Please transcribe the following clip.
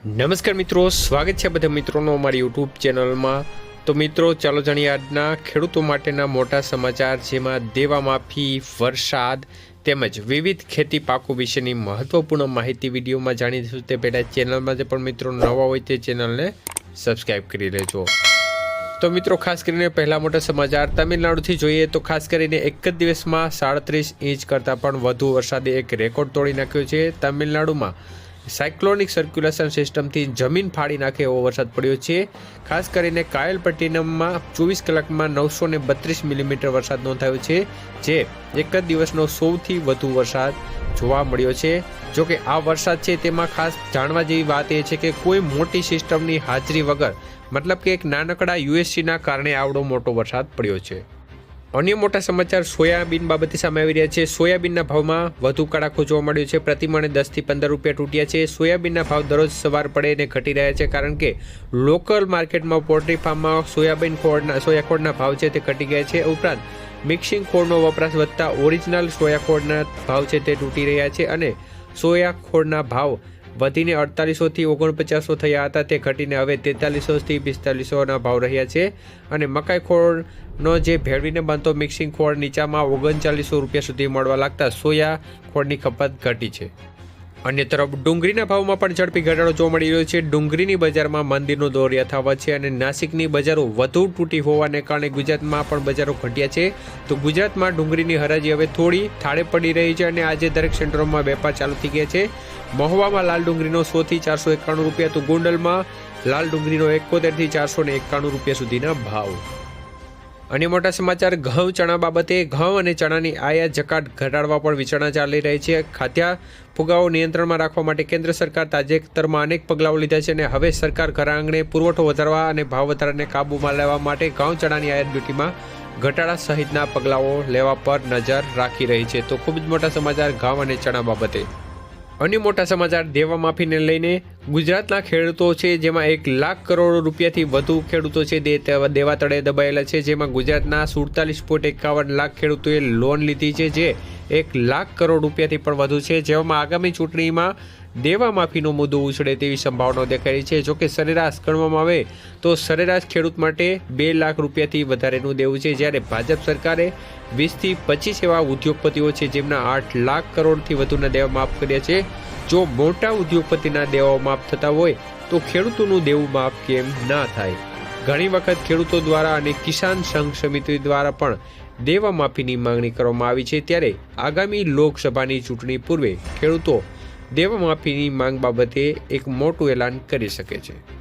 નમસ્કાર મિત્રો, સ્વાગત છે બધા મિત્રોનો અમારી યુટ્યુબ ચેનલમાં. તો મિત્રો, ચાલો જાણીએ આજના ખેડૂતો માટેના મોટા સમાચાર, જેમાં દેવા માફી વરસાદ તેમજ વિવિધ ખેતી પાકો વિશેની મહત્વપૂર્ણ માહિતી વિડીયોમાં જાણીશું. તે પહેલાં ચેનલમાં જે પણ મિત્રો નવા હોય તે ચેનલને સબસ્ક્રાઈબ કરી લેજો. તો મિત્રો, ખાસ કરીને પહેલા મોટા સમાચાર. તમિલનાડુથી જોઈએ તો ખાસ કરીને એક જ દિવસમાં સાડત્રીસ ઇંચ કરતાં પણ વધુ વરસાદે એક રેકોર્ડ તોડી નાખ્યો છે તમિલનાડુમાં. સાયક્લોનિક સર્ક્યુલેશન સિસ્ટમથી જમીન ફાડી નાખે એવો વરસાદ પડ્યો છે. ખાસ કરીને કાયલપટ્ટિનમમાં ચોવીસ કલાકમાં નવસો ને બત્રીસ મિલીમીટર વરસાદ નોંધાયો છે, જે એક જ દિવસનો સૌથી વધુ વરસાદ જોવા મળ્યો છે. જો કે આ વરસાદ છે તેમાં ખાસ જાણવા જેવી વાત એ છે કે કોઈ મોટી સિસ્ટમની હાજરી વગર, મતલબ કે એક નાનકડા યુએસસીના કારણે આવડો મોટો વરસાદ પડ્યો છે. અન્ય મોટા સમાચાર સોયાબીન બાબતે સામે આવી રહ્યા છે. સોયાબીનના ભાવમાં વધુ કડાકો જોવા મળ્યો છે. પ્રતિમણે દસથી પંદર રૂપિયા તૂટ્યા છે. સોયાબીનના ભાવ દરરોજ સવાર પડે અને ઘટી રહ્યા છે કારણ કે લોકલ માર્કેટમાં પોલ્ટ્રી ફાર્મમાં સોયાબીન ખોળના સોયા ખોળના ભાવ છે તે ઘટી ગયા છે. ઉપરાંત મિક્સિંગ ખોળનો વપરાશ વધતા ઓરિજિનલ સોયા ખોળના ભાવ છે તે તૂટી રહ્યા છે અને સોયા ખોળના ભાવ વધીને અડતાલીસોથી ઓગણપચાસો થયા હતા. તે ઘટીને હવે તેતાલીસોથી પિસ્તાલીસોના ભાવ રહ્યા છે અને મકાઈ ખોળનો જે ભેળવીને બનતો મિક્સિંગ ખોળ નીચામાં ઓગણચાલીસો રૂપિયા સુધી મળવા લાગતા સોયા ખોળની ખપત ઘટી છે. અન્ય તરફ ડુંગળીના ભાવમાં પણ ઝડપી ઘટાડો જોવા મળી રહ્યો છે. ડુંગળીની બજારમાં મંદિરનો દોર યથાવત છે અને નાસિકની બજારો વધુ તૂટી હોવાને કારણે ગુજરાતમાં પણ બજારો ઘટ્યા છે. તો ગુજરાતમાં ડુંગળીની હરાજી હવે થોડી થાળે પડી રહી છે અને આજે દરેક સેન્ટરોમાં વેપાર ચાલુ થઈ ગયા છે. મહુવામાં લાલ ડુંગળીનો સોથી ચારસો એકાણું રૂપિયા તો ગોંડલમાં લાલ ડુંગળીનો એકોતેરથી ચારસો ને એકાણું રૂપિયા સુધીના ભાવ. અન્ય મોટા સમાચાર, ઘઉં, ચણા બાબતે ઘઉં અને ચણાની આયાત જકાત ઘટાડવા પણ વિચારણા ચાલી રહી છે. ખાદ્ય ફુગાવો નિયંત્રણમાં રાખવા માટે કેન્દ્ર સરકાર તાજેતરમાં અનેક પગલાઓ લીધા છે અને હવે સરકાર ઘર આંગણે પુરવઠો વધારવા અને ભાવ વધારાને કાબૂમાં લેવા માટે ઘઉં, ચણાની આયાત ડ્યુટીમાં ઘટાડા સહિતના પગલાઓ લેવા પર નજર રાખી રહી છે. તો ખૂબ જ મોટા સમાચાર, ઘઉં અને ચણા બાબતે. અન્ય મોટા સમાચાર દેવા માફીને લઈને ગુજરાતના ખેડૂતો છે, જેમાં એક લાખ કરોડ રૂપિયાથી વધુ ખેડૂતો છે તે દેવા તળે દબાયેલા છે, જેમાં ગુજરાતના સુડતાલીસ પોઈન્ટ એકાવન લાખ ખેડૂતોએ લોન લીધી છે, જે એક લાખ કરોડ રૂપિયાથી પણ વધુ છે. જેમાં આગામી ચૂંટણીમાં દેવા માફીનો મુદ્દો ઉછળે તેવી સંભાવનાઓ દેખાઈ રહી છે જોકે સરેરાશ ગણવામાં આવે તો સરેરાશ ખેડૂત માટે બે લાખ રૂપિયાથી વધારેનું દેવું છે. જ્યારે ભાજપ સરકારે વીસથી પચીસ એવા ઉદ્યોગપતિઓ છે જેમના આઠ લાખ કરોડથી વધુના દેવા માફ કર્યા છે. જો મોટા ઉદ્યોગપતિના દેવાઓ માફ થતા હોય તો ખેડૂતોનું દેવું માફ કેમ ના થાય? ઘણી વખત ખેડૂતો દ્વારા અને કિસાન સંઘ સમિતિ દ્વારા પણ દેવા માફીની માંગણી કરવામાં આવી છે. ત્યારે આગામી લોકસભાની ચૂંટણી પૂર્વે ખેડૂતો દેવા માફીની માંગ બાબતે એક મોટું એલાન કરી શકે છે.